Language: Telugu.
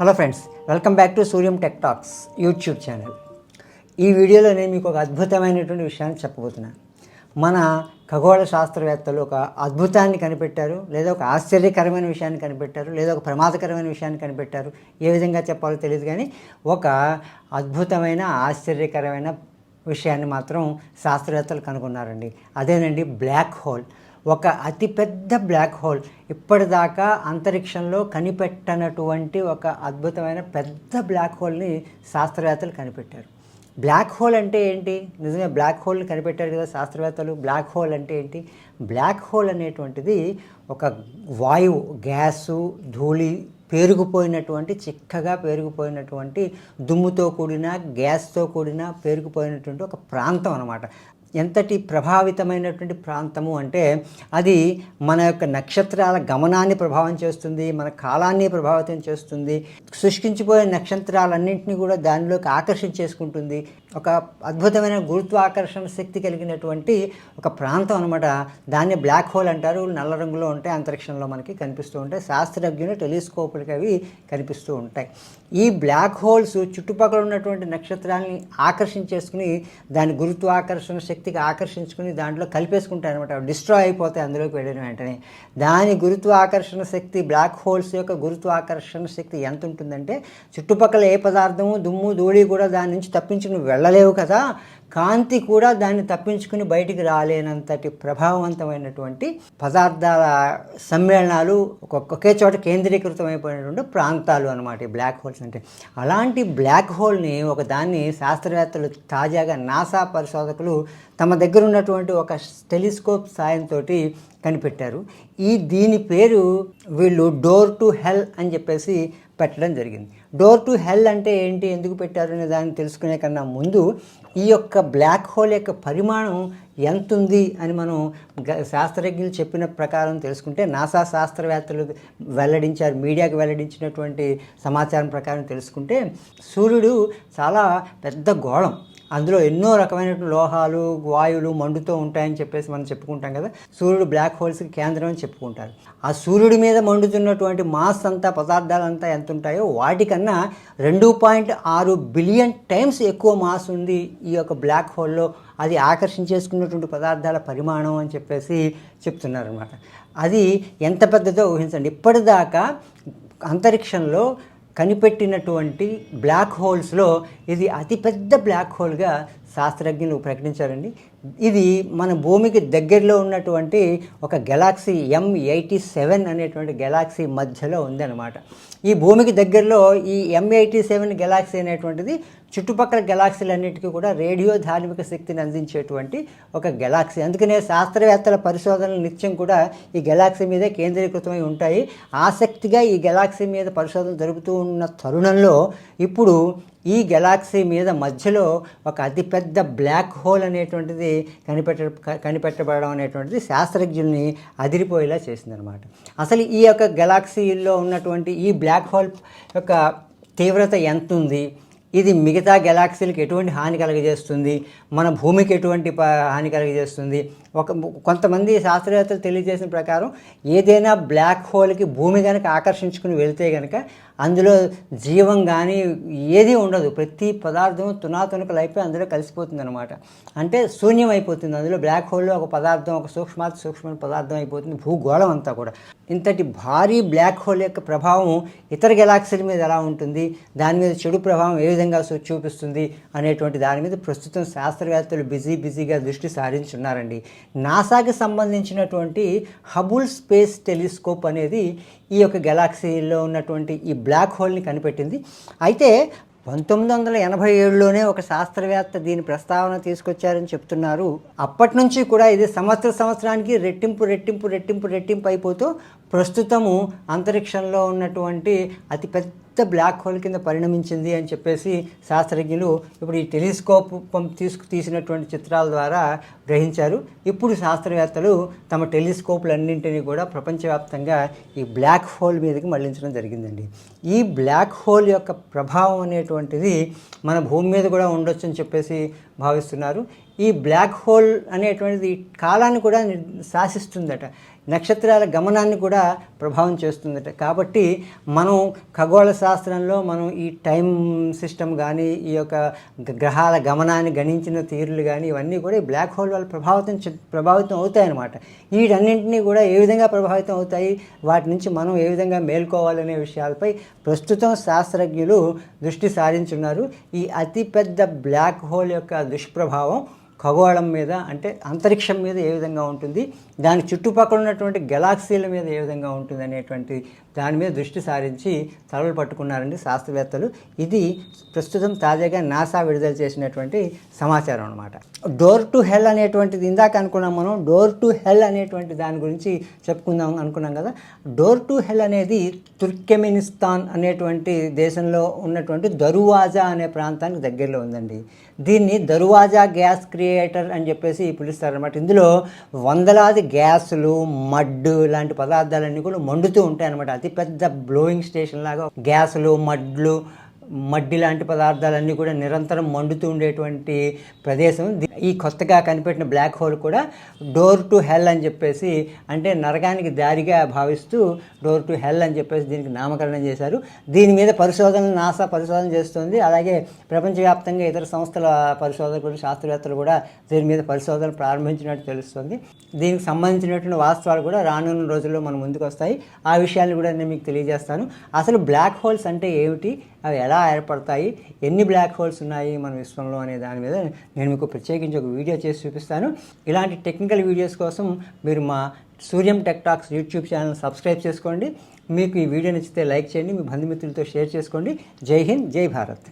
Hello friends welcome back to Suryam tech talks YouTube channel ఈ వీడియోలో నేను మీకు ఒక అద్భుతమైనటువంటి విషయాన్ని చెప్పబోతున్నాను. మన ఖగోళ శాస్త్రవేత్తలు ఒక అద్భుతాన్ని కనిపెట్టారు లేదా ఒక ఆశ్చర్యకరమైన విషయాన్ని కనిపెట్టారు లేదా ఒక ప్రమాదకరమైన విషయాన్ని కనిపెట్టారు. ఏ విధంగా చెప్పాలో తెలియదు కానీ ఒక అద్భుతమైన ఆశ్చర్యకరమైన విషయాన్ని మాత్రం శాస్త్రవేత్తలు కనుగొన్నారండి. అదేనండి బ్లాక్ హోల్ ఒక అతిపెద్ద బ్లాక్ హోల్ ఇప్పటిదాకా అంతరిక్షంలో కనిపెట్టనటువంటి ఒక అద్భుతమైన పెద్ద బ్లాక్ హోల్ని శాస్త్రవేత్తలు కనిపెట్టారు. బ్లాక్ హోల్ అంటే ఏంటి? నిజంగా బ్లాక్ హోల్ని కనిపెట్టారు కదా శాస్త్రవేత్తలు. బ్లాక్ హోల్ అంటే ఏంటి? బ్లాక్ హోల్ అనేటువంటిది ఒక వాయువు గ్యాసు ధూళి పేరుకుపోయినటువంటి చిక్కగా పేరుకుపోయినటువంటి దుమ్ముతో కూడిన గ్యాస్తో కూడిన పేరుకుపోయినటువంటి ఒక ప్రాంతం అనమాట ఎంతటి ప్రభావితమైనటువంటి ప్రాంతము అంటే అది మన యొక్క నక్షత్రాల గమనాన్ని ప్రభావం చేస్తుంది మన కాలాన్ని ప్రభావితం చేస్తుంది శుష్కించిపోయే నక్షత్రాలన్నింటినీ కూడా దానిలోకి ఆకర్షించేసుకుంటుంది ఒక అద్భుతమైన గురుత్వాకర్షణ శక్తి కలిగినటువంటి ఒక ప్రాంతం అనమాట దాన్ని బ్లాక్ హోల్ అంటారు నల్ల రంగులో ఉంటాయి అంతరిక్షంలో మనకి కనిపిస్తూ ఉంటాయి. శాస్త్రజ్ఞులు టెలిస్కోపులకి అవి కనిపిస్తూ ఉంటాయి. ఈ బ్లాక్ హోల్స్ చుట్టుపక్కల ఉన్నటువంటి నక్షత్రాలని ఆకర్షించేసుకుని దాని గురుత్వాకర్షణ శక్తి శక్తికి ఆకర్షించుకుని దాంట్లో కలిపేసుకుంటాయి అనమాట డిస్ట్రాయ్ అయిపోతాయి అందులోకి వెళ్ళిన వెంటనే. దాని గురుత్వాకర్షణ శక్తి బ్లాక్ హోల్స్ యొక్క గురుత్వాకర్షణ శక్తి ఎంత ఉంటుందంటే చుట్టుపక్కల ఏ పదార్థము దుమ్ము ధూళి కూడా దాని నుంచి తప్పించుకుని వెళ్ళలేవు కదా. కాంతి కూడా దాన్ని తప్పించుకుని బయటికి రాలేనంతటి ప్రభావవంతమైనటువంటి పదార్థాల సమ్మేళనాలు ఒకే చోట కేంద్రీకృతమైపోయినటువంటి ప్రాంతాలు అనమాట ఈ బ్లాక్ హోల్స్ అంటే. అలాంటి బ్లాక్ హోల్ని ఒక దాన్ని శాస్త్రవేత్తలు తాజాగా నాసా పరిశోధకులు తమ దగ్గర ఉన్నటువంటి ఒక టెలిస్కోప్ సాయంతో కనిపెట్టారు. ఈ దీని పేరు వీళ్ళు డోర్ టు హెల్ అని చెప్పేసి పెట్టడం జరిగింది. డోర్ టు హెల్ అంటే ఏంటి ఎందుకు పెట్టారు అనే దాన్ని తెలుసుకునే కన్నా ముందు ఈ యొక్క బ్లాక్ హోల్ యొక్క పరిమాణం ఎంత ఉంది అని మనం గ- శాస్త్రజ్ఞులు చెప్పిన ప్రకారం తెలుసుకుంటే నాసా శాస్త్రవేత్తలు వెల్లడించారు మీడియాకు వెల్లడించినటువంటి సమాచారం ప్రకారం తెలుసుకుంటే సూర్యుడు చాలా పెద్ద గోళం. అందులో ఎన్నో రకమైనటువంటి లోహాలు వాయువులు మండుతూ ఉంటాయని చెప్పేసి మనం చెప్పుకుంటాం కదా. సూర్యుడు బ్లాక్ హోల్స్కి కేంద్రం అని చెప్పుకుంటారు. ఆ సూర్యుడి మీద మండుతున్నటువంటి మాస్ అంతా పదార్థాలంతా ఎంత ఉంటాయో వాటికన్నా రెండు పాయింట్ ఆరు బిలియన్ టైమ్స్ ఎక్కువ మాస్ ఉంది ఈ యొక్క బ్లాక్ హోల్లో అది ఆకర్షించేసుకున్నటువంటి పదార్థాల పరిమాణం అని చెప్పేసి చెప్తున్నారు అనమాట అది ఎంత పెద్దదో ఊహించండి. ఇప్పటిదాకా అంతరిక్షంలో కనిపెట్టినటువంటి బ్లాక్ హోల్స్లో ఇది అతిపెద్ద బ్లాక్ హోల్గా శాస్త్రజ్ఞులు ప్రకటించారండి. ఇది మన భూమికి దగ్గరలో ఉన్నటువంటి ఒక గెలాక్సీ ఎం ఎయిటీ సెవెన్ అనేటువంటి గెలాక్సీ మధ్యలో ఉందన్నమాట. ఈ భూమికి దగ్గరలో ఈ ఎం ఎయిటీ సెవెన్ గెలాక్సీ అనేటువంటిది చుట్టుపక్కల గెలాక్సీలన్నిటికీ కూడా రేడియో ధార్మిక శక్తిని అందించేటువంటి ఒక గెలాక్సీ. అందుకనే శాస్త్రవేత్తల పరిశోధనలు నిత్యం కూడా ఈ గెలాక్సీ మీదే కేంద్రీకృతమై ఉంటాయి. ఆసక్తిగా ఈ గెలాక్సీ మీద పరిశోధన జరుపుతూ ఉన్న తరుణంలో ఇప్పుడు ఈ గెలాక్సీ మీద మధ్యలో ఒక అతిపెద్ద బ్లాక్ హోల్ అనేటువంటిది కనిపెట్ట కనిపెట్టబడడం అనేటువంటిది శాస్త్రజ్ఞుల్ని అదిరిపోయేలా చేసిందనమాట అసలు ఈ యొక్క గెలాక్సీలో ఉన్నటువంటి ఈ బ్లాక్ హోల్ యొక్క తీవ్రత ఎంత ఉంది ఇది మిగతా గెలాక్సీలకు ఎటువంటి హాని కలగజేస్తుంది? మన భూమికి ఎటువంటి ప- హాని కలగజేస్తుంది? ఒక కొంతమంది శాస్త్రవేత్తలు తెలియజేసిన ప్రకారం ఏదైనా బ్లాక్ హోల్కి భూమి కనుక ఆకర్షించుకుని వెళ్తే కనుక అందులో జీవం కానీ ఏది ఉండదు. ప్రతి పదార్థం తునాతునకలు అయిపోయి అందులో కలిసిపోతుంది అనమాట అంటే శూన్యం అయిపోతుంది అందులో బ్లాక్ హోల్లో ఒక పదార్థం ఒక సూక్ష్మాతి సూక్ష్మ పదార్థం అయిపోతుంది. భూగోళం అంతా కూడా. ఇంతటి భారీ బ్లాక్ హోల్ యొక్క ప్రభావం ఇతర గెలాక్సీల మీద ఎలా ఉంటుంది? దాని మీద చెడు ప్రభావం ఏ విధంగా చూ- చూపిస్తుంది? అనేటువంటి దాని మీద ప్రస్తుతం శాస్త్రవేత్తలు బిజీ బిజీగా దృష్టి సారించున్నారండి. నాసాకి సంబంధించినటువంటి హబుల్ స్పేస్ టెలిస్కోప్ అనేది ఈ యొక్క గెలాక్సీలో ఉన్నటువంటి ఈ బ్లాక్ హోల్ని కనిపెట్టింది. అయితే పంతొమ్మిది వందల ఎనభై ఏడులోనే ఒక శాస్త్రవేత్త దీని ప్రస్తావన తీసుకొచ్చారని చెప్తున్నారు. అప్పటి నుంచి కూడా ఇది సంవత్సర సంవత్సరానికి రెట్టింపు రెట్టింపు రెట్టింపు రెట్టింపు అయిపోతూ ప్రస్తుతము అంతరిక్షంలో ఉన్నటువంటి అతిపెద్ద బ్లాక్ హోల్ కింద పరిణమించింది అని చెప్పేసి శాస్త్రజ్ఞులు ఇప్పుడు ఈ టెలిస్కోప్ తీసుకు తీసినటువంటి చిత్రాల ద్వారా గ్రహించారు. ఇప్పుడు శాస్త్రవేత్తలు తమ టెలిస్కోప్లన్నింటినీ కూడా ప్రపంచవ్యాప్తంగా ఈ బ్లాక్ హోల్ మీదకి మళ్ళించడం జరిగిందండి. ఈ బ్లాక్ హోల్ యొక్క ప్రభావం అనేటువంటిది మన భూమి మీద కూడా ఉండొచ్చు అని చెప్పేసి భావిస్తున్నారు. ఈ బ్లాక్ హోల్ అనేటువంటిది కాలాన్ని కూడా శాసిస్తుందట. నక్షత్రాల గమనాన్ని కూడా ప్రభావం చేస్తుందట. కాబట్టి మనం ఖగోళ శాస్త్రంలో మనం ఈ టైం సిస్టమ్ కానీ ఈ యొక్క గ్రహాల గమనాన్ని గణించిన తీరులు కానీ ఇవన్నీ కూడా ఈ బ్లాక్ హోల్ వల్ల ప్రభావితం ప్రభావితం అవుతాయన్నమాట. వీటన్నింటినీ కూడా ఏ విధంగా ప్రభావితం అవుతాయి? వాటి నుంచి మనం ఏ విధంగా మేల్కోవాలనే విషయాలపై ప్రస్తుతం శాస్త్రజ్ఞులు దృష్టి సారించున్నారు. ఈ అతిపెద్ద బ్లాక్ హోల్ యొక్క దుష్ప్రభావం ఖగోళం మీద అంటే అంతరిక్షం మీద ఏ విధంగా ఉంటుంది దాని చుట్టుపక్కల ఉన్నటువంటి గెలాక్సీల మీద ఏ విధంగా ఉంటుంది అనేటువంటి దాని మీద దృష్టి సారించి తలలు పట్టుకున్నారండి శాస్త్రవేత్తలు. ఇది ప్రస్తుతం తాజాగా నాసా విడుదల చేసినటువంటి సమాచారం అనమాట డోర్ టు హెల్ అనేటువంటిది ఇందాక అనుకున్నాం మనం డోర్ టు హెల్ అనేటువంటి దాని గురించి చెప్పుకుందాం అనుకున్నాం కదా. డోర్ టు హెల్ అనేది తుర్కెమినిస్తాన్ అనేటువంటి దేశంలో ఉన్నటువంటి దరువాజా అనే ప్రాంతానికి దగ్గరలో ఉందండి. దీన్ని దరువాజా గ్యాస్ థియేటర్ అని చెప్పేసి పిలుస్తారనమాట ఇందులో వందలాది గ్యాసులు మడ్ లాంటి పదార్థాలన్నీ కూడా మండుతూ ఉంటాయి అనమాట అతిపెద్ద బ్లోయింగ్ స్టేషన్ లాగా గ్యాసులు మడ్లు మడ్డి లాంటి పదార్థాలన్నీ కూడా నిరంతరం మండుతూ ఉండేటువంటి ప్రదేశం. ఈ కొత్తగా కనిపెట్టిన బ్లాక్ హోల్ కూడా డోర్ టు హెల్ అని చెప్పేసి అంటే నరకానికి దారిగా భావిస్తూ డోర్ టు హెల్ అని చెప్పేసి దీనికి నామకరణం చేశారు. దీని మీద పరిశోధనలు నాసా పరిశోధన చేస్తుంది. అలాగే ప్రపంచవ్యాప్తంగా ఇతర సంస్థల పరిశోధకులు శాస్త్రవేత్తలు కూడా దీని మీద పరిశోధన ప్రారంభించినట్టు తెలుస్తుంది. దీనికి సంబంధించినటువంటి వాస్తవాలు కూడా రానున్న రోజుల్లో మన ముందుకు వస్తాయి ఆ విషయాన్ని కూడా నేను మీకు తెలియజేస్తాను. అసలు బ్లాక్ హోల్స్ అంటే ఏమిటి? అవి ఎలా ఏర్పడతాయి? ఎన్ని బ్లాక్ హోల్స్ ఉన్నాయి మన విశ్వంలో అనే దాని మీద నేను మీకు ప్రత్యేకించి ఒక వీడియో చేసి చూపిస్తాను. ఇలాంటి టెక్నికల్ వీడియోస్ కోసం మీరు మా Suryam tech talks YouTube channel subscribe చేసుకోండి. మీకు ఈ వీడియో నచ్చితే లైక్ చేయండి. మీ బంధుమిత్రులతో షేర్ చేసుకోండి. జై హింద్ జై భారత్.